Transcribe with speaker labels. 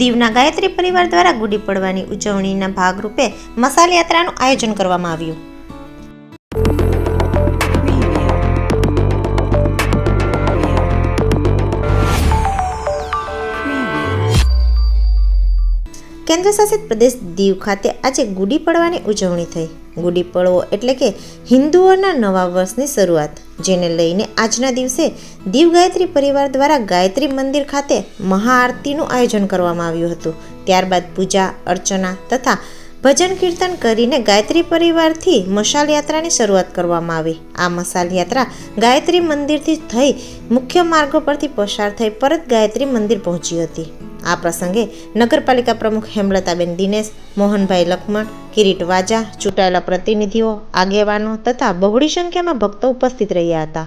Speaker 1: દીવના ગાયત્રી પરિવાર દ્વારા ગુડી પડવાની ઉજવણીના ભાગરૂપે મસાલ યાત્રાનું આયોજન કરવામાં આવ્યું. કેન્દ્રશાસિત પ્રદેશ દીવ ખાતે આજે ગુડી પડવાની ઉજવણી થઈ. ગુડી પડવો એટલે કે હિન્દુઓના નવા વર્ષની શરૂઆત, જેને લઈને આજના દિવસે દીવ ગાયત્રી પરિવાર દ્વારા ગાયત્રી મંદિર ખાતે મહાઆરતીનું આયોજન કરવામાં આવ્યું હતું. ત્યારબાદ પૂજા, અર્ચના તથા ભજન કીર્તન કરીને ગાયત્રી પરિવારથી મશાલ યાત્રાની શરૂઆત કરવામાં આવી. આ મશાલ યાત્રા ગાયત્રી મંદિરથી થઈ મુખ્ય માર્ગો પરથી પસાર થઈ પરત ગાયત્રી મંદિર પહોંચી હતી. આ પ્રસંગે નગરપાલિકા પ્રમુખ હેમલતાબેન દિનેશ, મોહનભાઈ લખમણ, કિરીટ વાજા, ચૂંટાયેલા પ્રતિનિધિઓ, આગેવાનો તથા બહોળી સંખ્યામાં ભક્તો ઉપસ્થિત રહ્યા હતા.